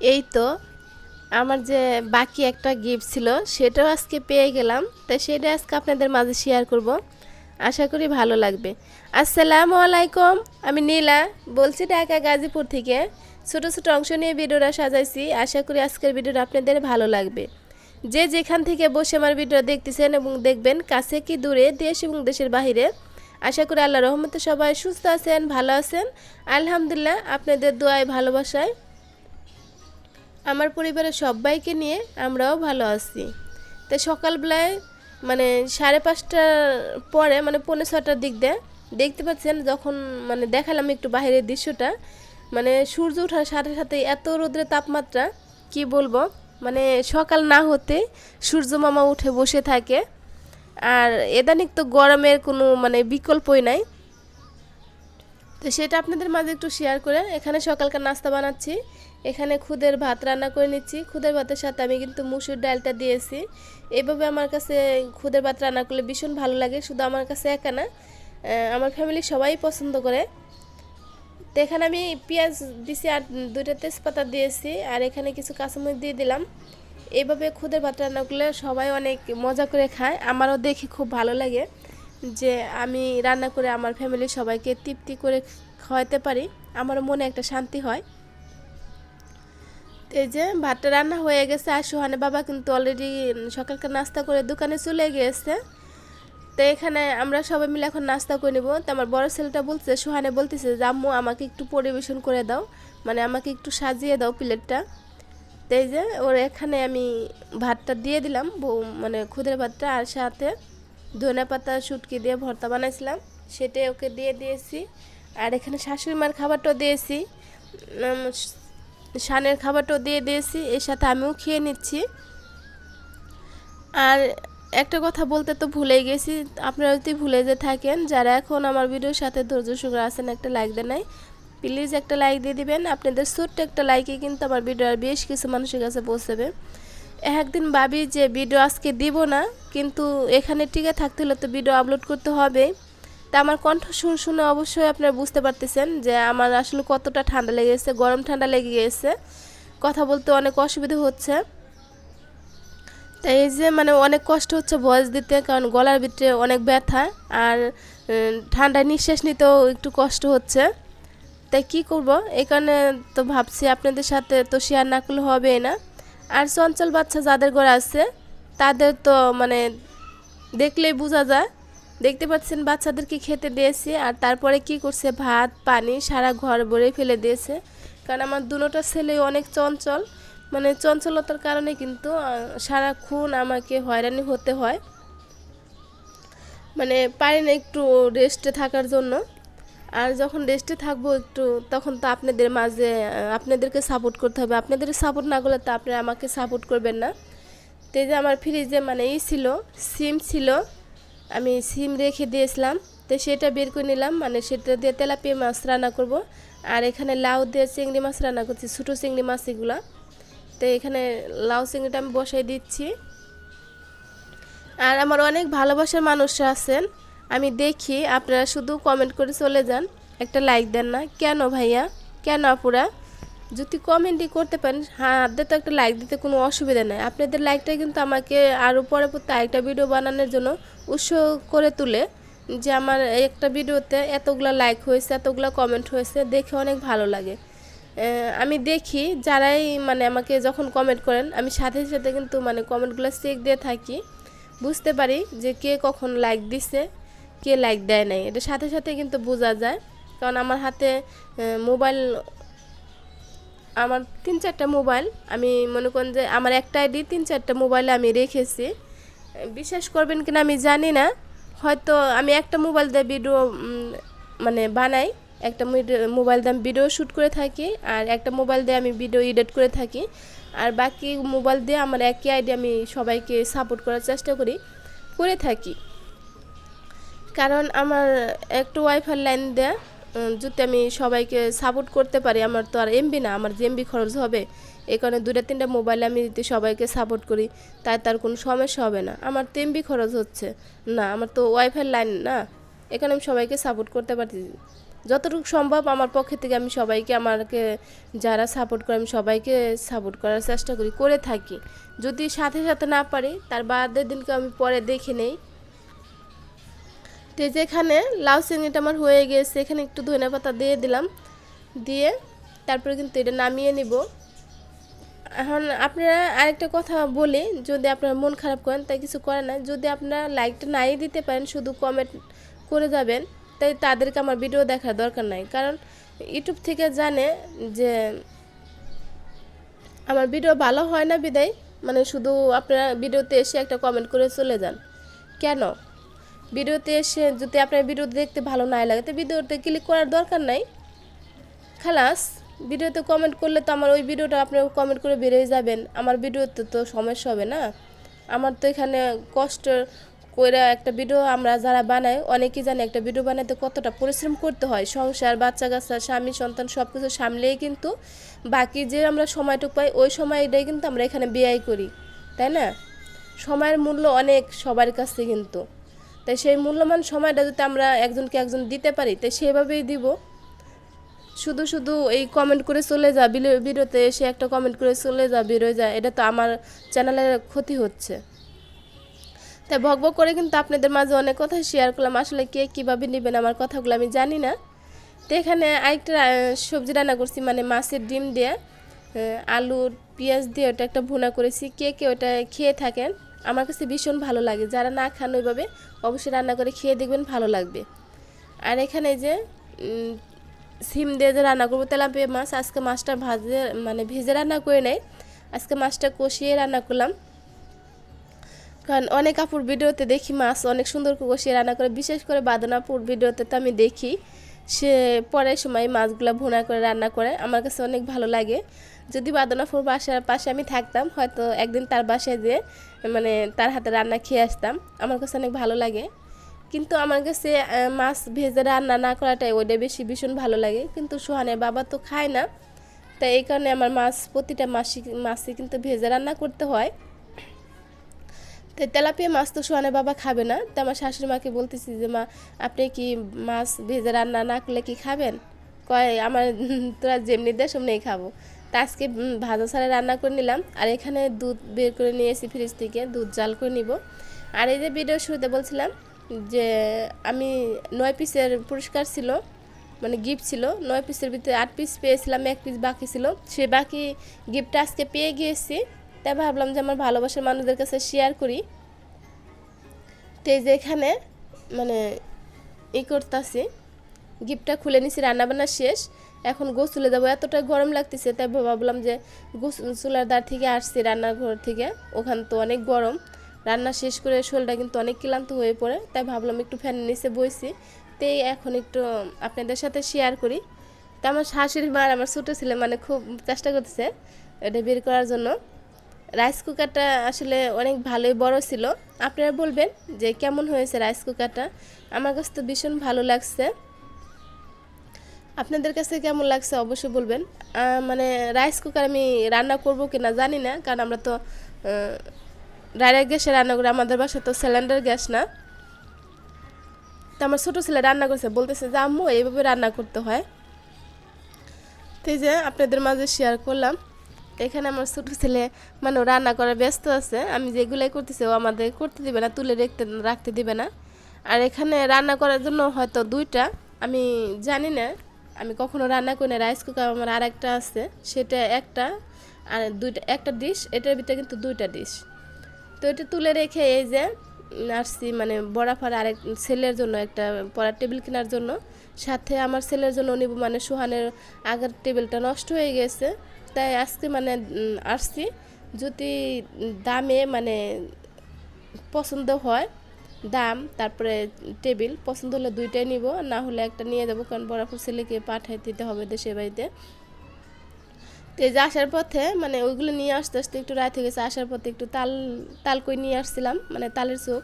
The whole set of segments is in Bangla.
এই তো, আমার যে বাকি একটা গিফট ছিল, সেটাও আজকে পেয়ে গেলাম। তাই সেটা আজকে আপনাদের মাঝে শেয়ার করব। আশা করি ভালো লাগবে। আসসালামু আলাইকুম, আমি নীলা, বলছি ঢাকা গাজীপুর থেকে। ছোট ছোট অংশ নিয়ে ভিডিওটা সাজাইছি, আশা করি আজকের ভিডিওটা আপনাদের ভালো লাগবে। যে যেখান থেকে বসে আমার ভিডিও দেখতেছেন এবং দেখবেন, কাছে কি দূরে দেশ এবং দেশের বাহিরে, আশা করি আল্লাহ রহমতে সবাই সুস্থ আছেন, ভালো আছেন। আলহামদুলিল্লাহ, আপনাদের দোয়ায় ভালোবাসায়। আমার পরিবারের সবাইকে নিয়ে আমরাও ভালো আছি। তো সকালবেলায় মানে সাড়ে পাঁচটার পরে মানে পৌনে ছটার দিক দিয়ে দেখতে পাচ্ছেন যখন মানে দেখালাম একটু বাইরের দৃশ্যটা মানে সূর্য ওঠার সাথে সাথে এত রোদ্রের তাপমাত্রা, কি বলব? মানে সকাল না হতে সূর্য মামা উঠে বসে থাকে। আর এদানিক তো গরমের কোনো মানে বিকল্পই নাই। তো সেটা আপনাদের মাঝে একটু শেয়ার করে এখানে সকালকার নাস্তা বানাচ্ছি। এখানে খুদের ভাত রান্না করে নিচ্ছি। খুদের ভাতের সাথে আমি কিন্তু মুসুর ডালটা দিয়েছি। এইভাবে আমার কাছে খুদের ভাত রান্না করলে ভীষণ ভালো লাগে। শুধু আমার কাছে একা না আমার ফ্যামিলি সবাই পছন্দ করে। তো এখানে আমি পেঁয়াজ দিছি আর দুইটা তেজপাতা দিয়েছি। আর এখানে কিছু কাঁচামরিচ দিয়ে দিলাম। এইভাবে খুদের ভাত রান্না করলে সবাই অনেক মজা করে খায়। আমারও দেখে খুব ভালো লাগে। যে আমি রান্না করে আমার ফ্যামিলির সবাইকে তৃপ্তি করে খাওয়াতে পারি, আমারও মনে একটা শান্তি হয়। এই যে ভাতটা রান্না হয়ে গেছে, আর সোহানে বাবা কিন্তু অলরেডি সকালকার নাস্তা করে দোকানে চলে গিয়েছে। তো এখানে আমরা সবাই মিলে এখন নাস্তা করে নেব। তো আমার বড় ছেলেটা বলছে, সোহানে বলতেছে যে আম্মু আমাকে একটু পরিবেশন করে দাও। মানে আমাকে একটু সাজিয়ে দাও প্লেটটা। তো এই যে ওর এখানে আমি ভাতটা দিয়ে দিলাম মানে খুদের ভাতটা আর সাথে ধনে পাতা, শুটকি দিয়ে ভর্তা বানাইছিলাম। সেটাই ওকে দিয়ে দিয়েছি। আর এখানে শাশুড়ি মার খাবারটাও দিয়েছি। শানের খাবারটাও দিয়ে দিয়েছি। এর সাথে আমিও খেয়ে নিচ্ছি। আর একটা কথা বলতে তো ভুলেই গেছি। আপনারা যদি ভুলে যে থাকেন, যারা এখন আমার ভিডিওর সাথে ধৈর্য সঙ্গে আছেন, একটা লাইক দেন নাই। প্লিজ একটা লাইক দিয়ে দিবেন। আপনাদের ছোট্ট একটা লাইকে কিন্তু আমার ভিডিও আর বেশ কিছু মানুষের কাছে পৌঁছাবে। একদিন ভাবি যে ভিডিও আজকে দিব না, কিন্তু এখানে টিকে থাকতে হলে তো ভিডিও আপলোড করতে হবে। তা আমার কণ্ঠ শুনে শুনে অবশ্যই আপনারা বুঝতে পারতেছেন যে আমার আসলে কতটা ঠান্ডা লেগে গেছে গরম ঠান্ডা লেগে গেছে। কথা বলতে অনেক অসুবিধা হচ্ছে। তাই এই যে মানে অনেক কষ্ট হচ্ছে ভয়েস দিতে, কারণ গলার ভিতরে অনেক ব্যথা, আর ঠান্ডায় নিঃশ্বাস নিতেও একটু কষ্ট হচ্ছে। তাই কি করব? কারণে তো ভাবছি আপনাদের সাথে তো শেয়ার না করলে হবে না। আর চঞ্চল বাচ্চা যাদের ঘরে আছে, তাদের তো মানে দেখলেই বোঝা যায়। দেখতে পাচ্ছেন বাচ্চাদেরকে খেতে দিয়েছি আর তারপরে কি করছে, ভাত, পানি সারা ঘর ভরে ফেলে দিয়েছে। কারণ আমার দুটোটা ছেলে অনেক চঞ্চল। মানে চঞ্চলতার কারণে কিন্তু সারাক্ষণ আমাকে হয়রানি হতে হয়। মানে পারি না একটু রেস্টে থাকার জন্য। আর যখন রেস্টে থাকব একটু, তখন তো আপনাদের মাঝে আপনাদেরকে সাপোর্ট করতে হবে। আপনাদের সাপোর্ট না করলে তো আপনারা আমাকে সাপোর্ট করবেন না। তো যে আমার ফ্রিজে মানে ই ছিল সিম ছিল, আমি সিম রেখে দিয়েছিলাম। তো সেটা বের করে নিলাম মানে সেটা দিয়ে তেলাপিয়া মাছ রান্না করব। আর এখানে লাউ দিয়ে চিংড়ি মাছ রান্না করছি, ছোটো চিংড়ি মাছ এগুলা। তো এখানে লাউ চিংড়িটা আমি বসাই দিচ্ছি। আর আমার অনেক ভালোবাসার মানুষরা আছেন। আমি দেখি আপনারা শুধু কমেন্ট করে চলে যান। একটা লাইক দেন না। কেন ভাইয়া? কেন আপুরা? যদি কমেন্টই করতে পারেন হ্যাঁ হাতে তো একটা লাইক দিতে কোনো অসুবিধা নেই। আপনাদের লাইকটা কিন্তু আমাকে আরও পরে পরে আরেকটা ভিডিও বানানোর জন্য উৎস করে তুলে যে আমার একটা ভিডিওতে এতগুলো লাইক হয়েছে, এতগুলো কমেন্ট হয়েছে, দেখে অনেক ভালো লাগে। আমি দেখি যারাই মানে আমাকে যখন কমেন্ট করেন, আমি সাথে সাথে কিন্তু মানে কমেন্টগুলো চেক দিয়ে থাকি। বুঝতে পারি যে কে কখন লাইক দিছে। কে লাইক দেয় নাই। এটা সাথে সাথে কিন্তু বোঝা যায়। কারণ আমার হাতে মোবাইল আমার তিন চারটা মোবাইল আমি মনে করেন যে আমার একটা আইডি তিন চারটা মোবাইলে আমি রেখেছি। বিশ্বাস করবেন কিনা আমি জানি না। হয়তো আমি একটা মোবাইল দিয়ে ভিডিও মানে বানাই, একটা মোবাইল দিয়ে আমি ভিডিও শ্যুট করে থাকি, আর একটা মোবাইল দিয়ে আমি ভিডিও এডিট করে থাকি। আর বাকি মোবাইল দিয়ে আমার একই আইডি আমি সবাইকে সাপোর্ট করার চেষ্টা করি, করে থাকি। কারণ আমার একটু ওয়াইফাই লাইন দেয়া যদি আমি সবাইকে সাপোর্ট করতে পারি, আমার তো আর এমবি না, আমার যে এমবি খরচ হবে, এই কারণে দুটা তিনটা মোবাইলে আমি যদি সবাইকে সাপোর্ট করি, তাই তার কোনো সমস্যা হবে না। আমার তো এমবি খরচ হচ্ছে। না, আমার তো ওয়াইফাই লাইন না এখানে আমি সবাইকে সাপোর্ট করতে পারছি যতটুকু সম্ভব আমার পক্ষে থেকে আমি সবাইকে, আমাকে যারা সাপোর্ট করে, আমি সবাইকে সাপোর্ট করার চেষ্টা করি, করে থাকি। যদি সাথে সাথে না পারি, তার বাদের দিনকে আমি পরে দেখে নেই। তো যেখানে লাউ চিংড়িটা আমার হয়ে গেছে, এখানে একটু ধনে পাতা দিয়ে দিলাম। দিয়ে তারপরে কিন্তু এটা নামিয়ে নিব। এখন আপনারা আরেকটা কথা বলি, যদি আপনারা মন খারাপ করেন তাই কিছু করে না। যদি আপনারা লাইকটা নাই দিতে পারেন, শুধু কমেন্ট করে যাবেন, তাই তাদেরকে আমার ভিডিও দেখার দরকার নাই। কারণ ইউটিউব থেকে জানে যে আমার ভিডিও ভালো হয় না বিদায় মানে শুধু আপনারা ভিডিওতে এসে একটা কমেন্ট করে চলে যান। কেন? ভিডিওতে এসে যদি আপনার ভিডিও দেখতে ভালো না লাগে, তো ভিডিওতে ক্লিক করার দরকার নাই। খালাস, ভিডিওতে কমেন্ট করলে তো আমার ওই ভিডিওটা আপনারা কমেন্ট করে বেরিয়ে যাবেন। আমার ভিডিওতে তো সমস্যা হবে না। আমার তো এখানে কষ্ট করে একটা ভিডিও আমরা যারা বানাই, অনেকেই জানে একটা ভিডিও বানাতে কতটা পরিশ্রম করতে হয়। সংসার বাচ্চা কাচ্চা স্বামী, সন্তান সব কিছু সামলেই কিন্তু বাকি যে আমরা সময়টুকু পাই, ওই সময়টাই কিন্তু আমরা এখানে ব্যয় করি। তাই না? সময়ের মূল্য অনেক সবার কাছে কিন্তু। তাই সেই মূল্যবান সময়টা যদি আমরা একজনকে একজন দিতে পারি, তাই সেভাবেই দিব। শুধু শুধু এই কমেন্ট করে চলে যা ভিডিওতে এসে একটা কমেন্ট করে চলে যা, বেরোয় যা, এটা তো আমার চ্যানেলের ক্ষতি হচ্ছে। তাই ভক করে কিন্তু আপনাদের মাঝে অনেক কথা শেয়ার করলাম, আসলে কে কীভাবে নেবেন আমার কথাগুলো আমি জানি না। তো এখানে আরেকটা সবজি রান্না করছি মানে মাছের ডিম দিয়ে আলু পেঁয়াজ দিয়ে ওটা একটা ভুনা করেছি, কে কে ওটা খেয়ে থাকেন। আমার কাছে ভীষণ ভালো লাগে। যারা না খান ওইভাবে অবশ্যই রান্না করে খেয়ে দেখবেন ভালো লাগবে। আর এখানে যে সিম দিয়ে যে রান্না করব, তেলাপিয়া মাছ, আজকে মাছটা ভাজে মানে ভেজে রান্না করে নেয়। আজকে মাছটা কষিয়ে রান্না করলাম। কারণ অনেক আপুর ভিডিওতে দেখি মাছ অনেক সুন্দর করে কষিয়ে রান্না করে, বিশেষ করে বাদনাপুর ভিডিওতে তো আমি দেখি। সে পরের সময় মাছগুলো ভুনা করে রান্না করে, আমার কাছে অনেক ভালো লাগে। যদি বাদনাপুর বাসার পাশে আমি থাকতাম, হয়তো একদিন তার বাসায় যেয়ে মানে তার হাতে রান্না খেয়ে আসতাম। আমার কাছে অনেক ভালো লাগে। কিন্তু আমার কাছে মাছ ভেজে রান্না না করাটাই ওইটা বেশি ভীষণ ভালো লাগে। কিন্তু সোহানের বাবা তো খায় না। তাই এই কারণে আমার মাছ, প্রতিটা মাসি মাছই কিন্তু ভেজে রান্না করতে হয়। তো তেলাপিয়া মাছ তো সোহানের বাবা খাবে না। তো আমার শাশুড়ি মাকে বলতেছি যে, মা, আপনি কি মাছ ভেজে রান্না না করলে কি খাবেন? কয়, আমার তোরা যেমনি দেয় সেমনি খাব। তা আজকে ভাজা ছাড়া রান্না করে নিলাম। আর এখানে দুধ বের করে নিয়ে এসেছি ফ্রিজ থেকে, দুধ জাল করে নিব। আর এই যে ভিডিও শুরুতে বলছিলাম যে, আমি নয় পিসের পুরস্কার ছিল মানে গিফট ছিল, নয় পিসের ভিতরে আট পিস পেয়েছিলাম, এক পিস বাকি ছিল। সে বাকি গিফটটা আজকে পেয়ে গিয়েছি। তাই ভাবলাম যে আমার ভালোবাসার মানুষদের কাছে শেয়ার করি। তো এই যে এখানে মানে ই করতেছি গিফটটা খুলে নিছি, রান্নাবান্না শেষ। এখন গোসলে যাব, এতটা গরম লাগতেছে, তাই ভাবলাম যে চুলার দ্বার থেকে আসছি রান্নাঘর থেকে। ওখান তো অনেক গরম। রান্না শেষ করে শোলটা কিন্তু অনেক ক্লান্ত হয়ে পড়ে, তাই ভাবলাম একটু ফ্যানের নিচে বইছি। তাই এখন একটু আপনাদের সাথে শেয়ার করি। তা আমার শাশুড়ি মা আর আমার ছোটো ছেলে মানে খুব চেষ্টা করতেছে এটা বের করার জন্য। রাইস কুকারটা আসলে অনেক ভালোই বড় ছিল। আপনারা বলবেন যে কেমন হয়েছে রাইস কুকারটা? আমার কাছে তো ভীষণ ভালো লাগছে। আপনাদের কাছে কেমন লাগছে অবশ্যই বলবেন। মানে রাইস কুকার আমি রান্না করব কি না জানি না, কারণ আমরা তো ডাইরেক্ট গ্যাসে রান্না করি, আমাদের বাসা তো সিলিন্ডার গ্যাস না। তো আমার ছোটো ছেলে রান্না করছে, বলতেছে যে, আম্মু, এইভাবে রান্না করতে হয়। তো যে আপনাদের মাঝে শেয়ার করলাম এখানে আমার ছোটো ছেলে মানে রান্না করার ব্যস্ত আছে, আমি যেগুলাই করতেছি ও আমাদের করতে দিবে না, তুলে রেখতে, রাখতে দিবে না। আর এখানে রান্না করার জন্য হয়তো দুইটা, আমি জানি না। আমি কখনো রান্না করি না রাইস কুকার আমার আর একটা আছে, সেটা একটা আর দুইটা, একটা ডিশ এটার ভিতরে কিন্তু দুইটা ডিশ তো এটা তুলে রেখে এই যে আসছি মানে বড়াফার আরেক ছেলের জন্য একটা পড়ার টেবিল কেনার জন্য, সাথে আমার ছেলের জন্য নিব মানে সোহানের আগের টেবিলটা নষ্ট হয়ে গেছে। তাই আজকে মানে আসছি, যদি দামে মানে পছন্দ হয় দাম, তারপরে টেবিল, পছন্দ হলে দুইটাই নিব, না হলে একটা নিয়ে যাব, কারণ বরাবর ছেলেকে পাঠিয়ে দিতে হবে দেশের বাড়িতে। তো এই যে আসার পথে মানে ওইগুলো নিয়ে আসতে আসতে একটু রাত হয়ে গেছে, আসার পথে একটু তাল তাল কই নিয়ে আসছিলাম মানে তালের চোখ।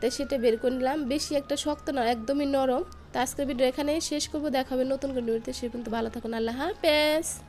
তো সেটা বের করে নিলাম। বেশি একটা শক্ত না একদমই নরম। তো আজকের ভিডিও এখানেই শেষ করব দেখাবে নতুন করে ভিডিওতে, সে কিন্তু ভালো থাকুন, আল্লাহ হাফেজ।